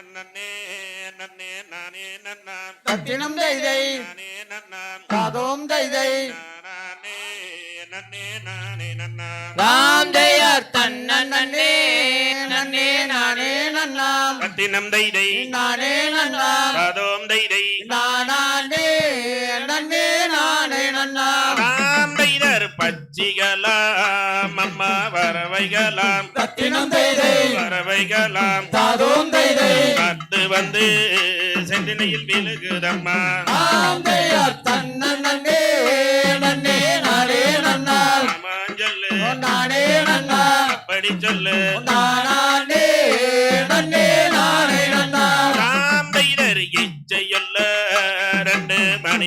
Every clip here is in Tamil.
நன்னே நன்னே நானே நன்னாம் தத்தினம் தைதை நானே நன்னாம் தாதோம் தைதை. நானே நன்னே நானே நன்னாம் ராம் ஜெயர் தன்னன் நன்னே நன்னே நானே நன்னாம் பத்தினம் தைதை. நானே நன்னாம் பாதோம் தைதை. நானே ராம் தைதர் பச்சிகலாம் அம்மா வரவைகலாம் தத்தினம் தைதை தாதோம் தைதை. காத்து வந்து செந்தினையில் விழுகுதம்மா. நன்னே நன்னே நானே நன்னாம் மாஞ்சல்லு நானே நன்னாம் அப்படி சொல்லு. நானே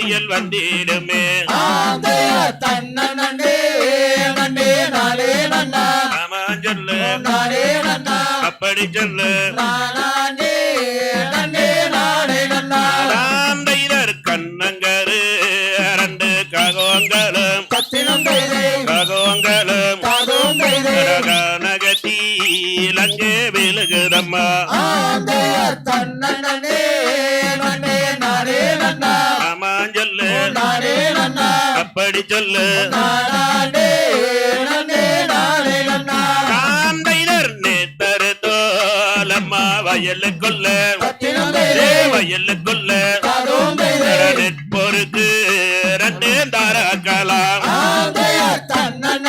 பச்சியல் வந்திடுமே. தன்னன் நன்னே நானே நன்னா மாஞ்சல்லு நானே நன்னா அப்படி சொல்லு. நானே நன்னே கண்ணங்கரு ககோங்களும் ககோங்களும் நகத்தி லங்கே விழுகுதம்மா. ஆந்தையார் அப்படி சொல்லு. தைதர் நேத்தரு தோலம்மா வயலுக்குள்ள வயலுக்குள்ள நெற்பொருக்கு ரெண்டு தாராக்கலாம் ஆந்தையார் தன்னன்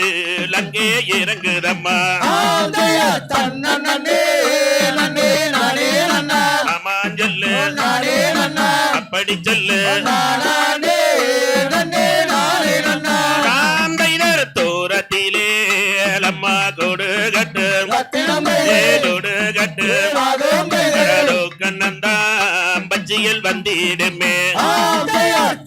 லங்கே இறங்குதம்மா. நானே நன்னா. அப்படி சொல்லு. ராம் தைதர் தூரத்திலே லம்மா கொடு கட்டு கொடு கட்டு கண்ணந்தாம் பச்சியில் வந்திடுமே. ஆந்தையார்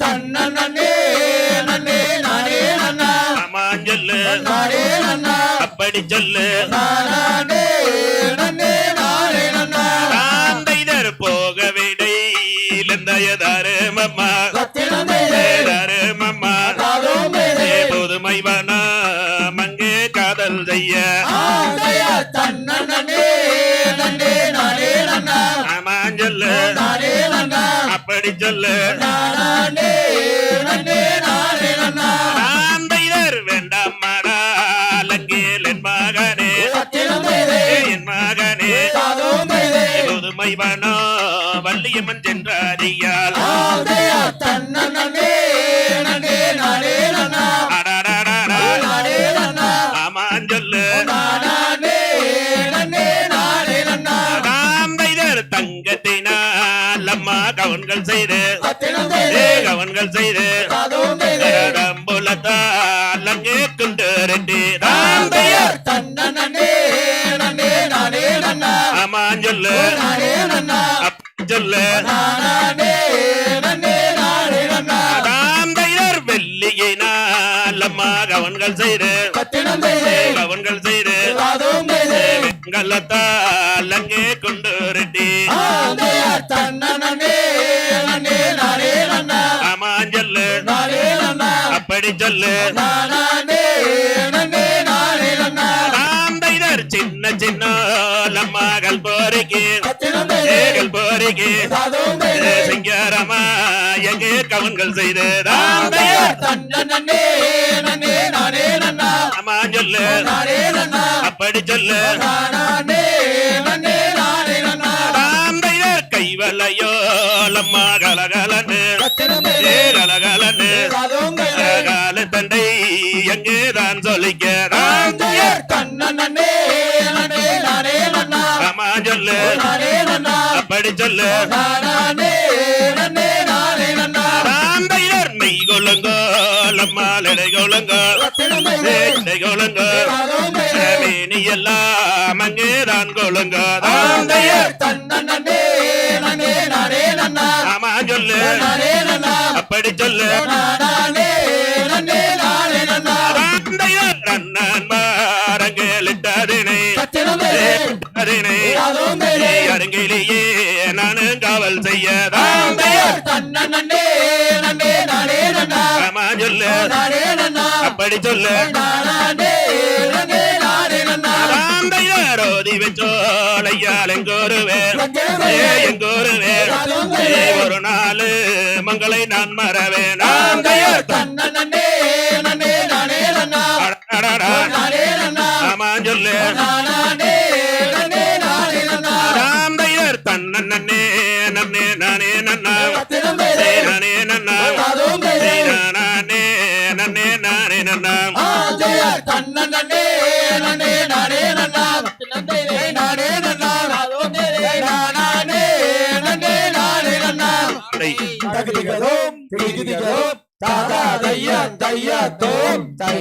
நன்னா. அப்படி சொல்லு. நானே நன்னே நானே நன்னா. ராம் தைதர் போக விடை. லந்தயதாரு மம்மா. தாரு மம்மா. புதுமை வனா. மங்கே காதல் செய்ய. நானே நன்னா. அப்படி சொல்லு. நானே நன்னா ராம் தைதர் தங்கத்தினால். அம்மா கவன்கள் செய்து. கவன்கள் செய்து. தாதோம் தைதை ரம்புலத்தால் அங்கே கொண்டு ரெண்டு நன்னா. அப்படி சொல்லு. நானே நன்னே நானே நன்னா. ராம் தையர் வெள்ளியினால் அம்மா கவன்கள் செய்து கவன்கள் செய்து வெங்கலத்தால் அங்கே கொண்டு ரெட்டி ஆந்தையார் தன்னன் நன்னே போரிக்கேன் போரிக்கேன் சிங்காரமா. எங்கே கவன்கள் செய்தேன் அம்மா சொல்லு. அப்படி சொல்லு. தாந்தையர் கைவலையோ லம்மா கலகலன்னு. கலகலன்னு. கால தண்டை எங்கே தான் சொல்லிக்கிறான் தன்னே படி சொல்லு. நீ எல்லாம் அங்கேதான் கொழுங்க. ஆமா சொல்லு. அப்படி சொல்லு. நெருங்கிலேயே நானும் காவல் செய்ய சொல்லு. அப்படி சொல்லு. ரோதி வச்சோலையால் எங்கோருவே. எங்கோருவே. ஒரு நாள் மங்களை நான் மறவே நான் தயார் தன்னே தையா தையா தோம் தை.